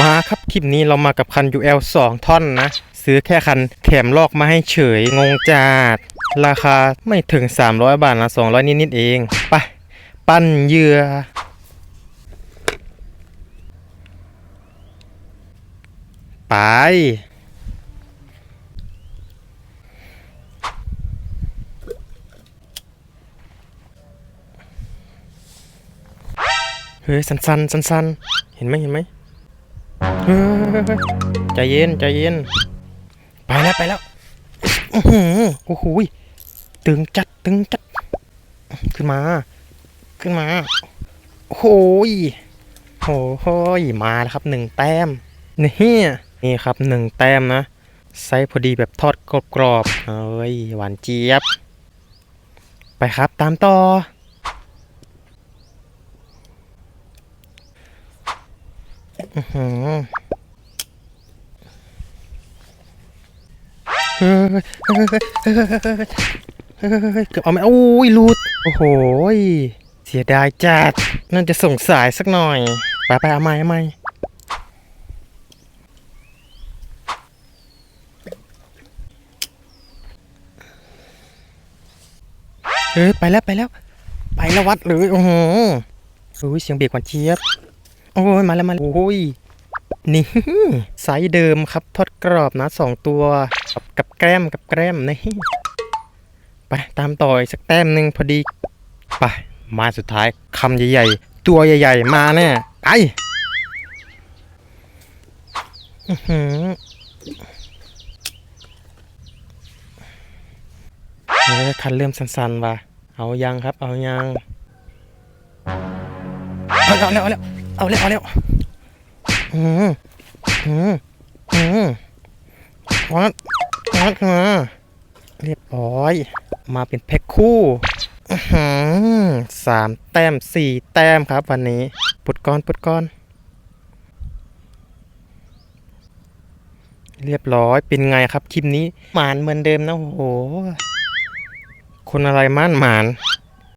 มาครับคลิปนี้เรามากับคัน UL 2 ท่อนนะ ซื้อแค่คันแถมลอกมาให้เฉยงงจัดราคาไม่ถึง 300 บาทนะ200 นิดๆเอง ไป ปั้นเหยื่อไปเฮ้ย สันสันสันสันๆเห็นไหมเห็นไหม ใจเย็นใจเย็น ไปแล้วไปแล้วโอ้โหตึงจัดตึงจัด ขึ้นมา ขึ้นมาโอ้โหยโอ้โหยมาแล้วครับหนึ่งแต้มนี่นี่ครับหนึ่งแต้มนะไซส์พอดีแบบทอดกรอบๆเฮ้ยหวานเจี๊ยบ ไปครับตามต่ออื้อหือ เฮ้ยเกือบเอาไม่โอ้ยลุดโอ้โหเสียดายจัดน่าจะส่งสายสักหน่อย ไปไปเอาใหม่เอาใหม่เฮ้ยไปแล้วไปแล้ว ไปแล้ววัดเลยโอ้โหโอ้ยเสียงเบรกหวานเจี๊ยบโอ้ยมาแล้วมาโอ้ยนี่ไซส์เดิมครับทอดกรอบนะสองตัว กับแกล้มกับแกล้มนี่ไปตามต่ออีกสักแต้มหนึ่งพอดีไปมาสุดท้ายคำใหญ่ๆ ตัวใหญ่ๆ มาแน่ไปอื้อหือเฮ้ยคันเริ่มสั่นๆว่ะเอายังครับ เอายังเอาแล้วเอาแล้วเอาแล้วเอาแล้วอืมอืมอืมวัด พักมา เรียบร้อย มาเป็นแพ็คคู่สามแต้มสี่แต้มครับวันนี้ ปุดก้อนปุดก้อน เรียบร้อยเป็นไงครับคลิปนี้หมานเหมือนเดิมนะโอ้โห คนอะไรม่านหมาน